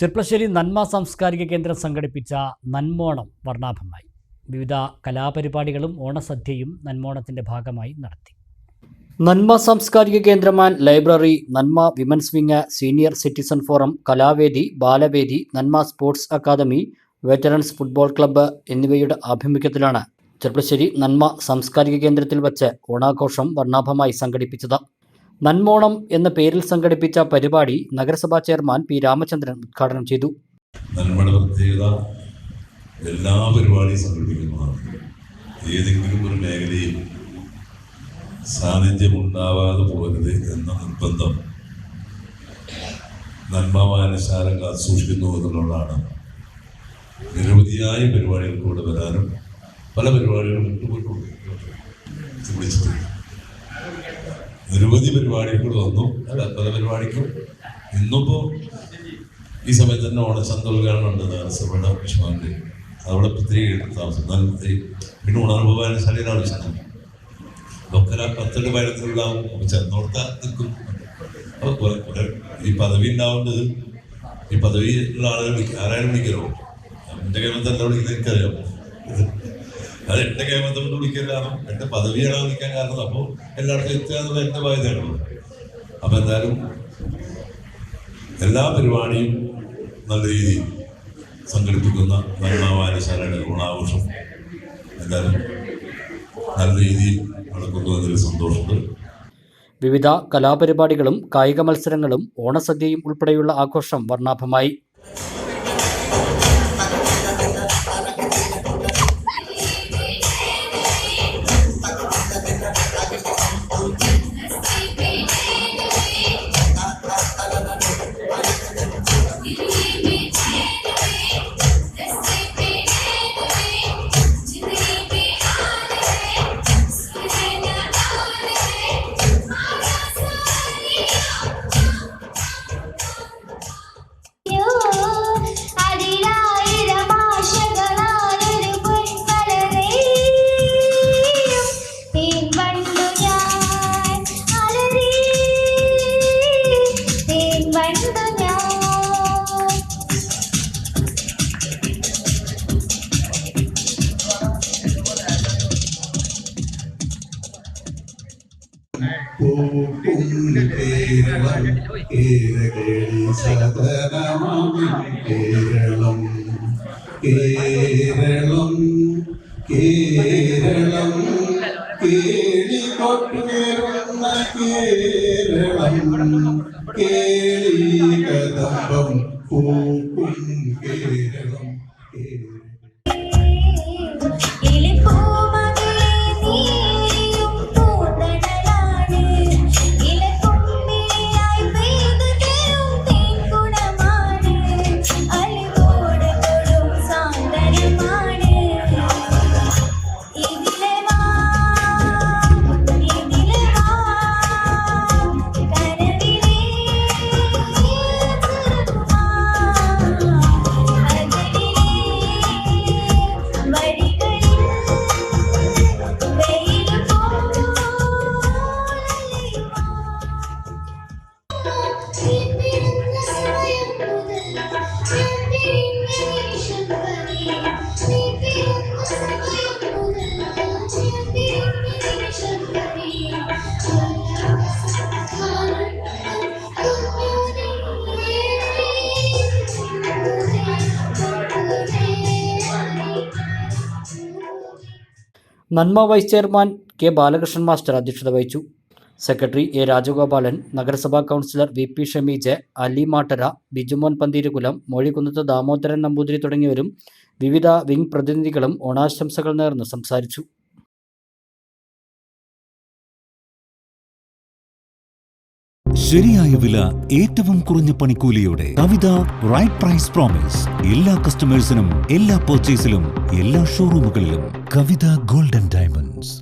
ചെർപ്പശ്ശേരി നന്മ സാംസ്കാരിക കേന്ദ്രം സംഘടിപ്പിച്ച നന്മോണം വർണാഭമായി. വിവിധ കലാപരിപാടികളും ഓണസദ്യയും നന്മോണത്തിന്റെ ഭാഗമായി നടത്തി. നന്മ സാംസ്കാരിക കേന്ദ്രമാൻ library Nanma women's wing senior citizen forum Kalavedi Balavedi Nanma sports academy veterans football club എന്നിവയുടെ ആഭിമുഖ്യത്തിലാണ് ചെർപ്പശ്ശേരി നന്മ സാംസ്കാരിക കേന്ദ്രത്തിൽ വച്ച് ഓണാഘോഷം വർണാഭമായി സംഘടിപ്പിച്ചത്. നന്മോണം എന്ന പേരിൽ സംഘടിപ്പിച്ച പരിപാടി നഗരസഭാ ചെയർമാൻ പി രാമചന്ദ്രൻ ഉദ്ഘാടനം ചെയ്തു. നന്മയുടെ എല്ലാ പരിപാടിയും സംഘടിപ്പിക്കുന്നതാണ്. ഏതെങ്കിലും ഒരു മേഖലയിൽ സാന്നിധ്യം ഉണ്ടാവാതെ പോകരുത് എന്ന നിർബന്ധം നന്മവാനശാലം കാത്തു സൂക്ഷിക്കുന്നു എന്നുള്ളതാണ്. നിരവധിയായ പരിപാടികൾ കൂടെ വരാനും പല പരിപാടികളും വിട്ടുപോയിട്ടുണ്ട് വിളിച്ചിട്ടുണ്ട്. നിരവധി പരിപാടികൾ വന്നു. അല്ല പല പരിപാടിക്കും. ഇന്നിപ്പോ ഈ സമയത്ത് തന്നെ ഓണച്ചന്ത ഉദ്ഘാടനം ഉണ്ട്. നഗരസഭയുടെ വിഷമാന്റെ അവിടെ പ്രത്യേക താമസം. പിന്നെ ഉണർവ് വായനശാലയിലാണ് വിഷയം ഒക്കെ പത്തെട്ട് പതിനത്തിലുണ്ടാവും അപ്പൊ ചെന്നോർത്ത നിൽക്കും. അപ്പൊ കുറെ കുറെ ഈ പദവി ഉണ്ടാവേണ്ടത് ഈ പദവി ഉള്ള ആളുകൾ ആരായാലും വിളിക്കലോ എന്റെ കേരളത്തിൽ എന്താ വിളിക്കുന്നത് എനിക്കറിയാം അത് എന്റെ കേമത്തെ കൊണ്ട് വിളിക്കാൻ കാരണം എന്റെ പദവിയാണ് വിളിക്കാൻ കാരണം. അപ്പോൾ എല്ലായിടത്തും എത്തുക എന്റെ ബാധ്യതയാണ്. അപ്പൊ എന്തായാലും എല്ലാ പരിപാടിയും നല്ല രീതിയിൽ സംഘടിപ്പിക്കുന്ന നന്മ വായനശാലയുടെ ഓണാഘോഷം എന്തായാലും നല്ല രീതിയിൽ നടക്കുന്നു എന്നതിൽ സന്തോഷമുണ്ട്. വിവിധ കലാപരിപാടികളും കായിക മത്സരങ്ങളും ഓണസദ്യയും ഉൾപ്പെടെയുള്ള ആഘോഷം വർണാഭമായി. കേരളം കേരളം കേരളം കേളികൊട്ടുയരുന്ന കേരളം. കേളി കദംബം പൂക്കും Keralam Nanma vice chairman K Balakrishnan master അധ്യക്ഷത വഹിച്ചു. സെക്രട്ടറി എ രാജഗോപാലൻ നഗരസഭാ councillor V P Shameej Ali Mattara Bijumon Pantheerukulam Mozhikkunnath Damodaran Namboothiri തുടങ്ങിയവരും വിവിധ വിംഗ് പ്രതിനിധികളും ഓണാശംസകൾ നേർന്ന് സംസാരിച്ചു. ശരിയായ വില ഏറ്റവും കുറഞ്ഞ പണിക്കൂലിയോടെ കവിത റൈറ്റ് പ്രൈസ് പ്രോമിസ് എല്ലാ കസ്റ്റമേഴ്സിനും എല്ലാ പർച്ചേസിലും എല്ലാ ഷോറൂമുകളിലും കവിത ഗോൾഡൻ ഡയമണ്ട്സ്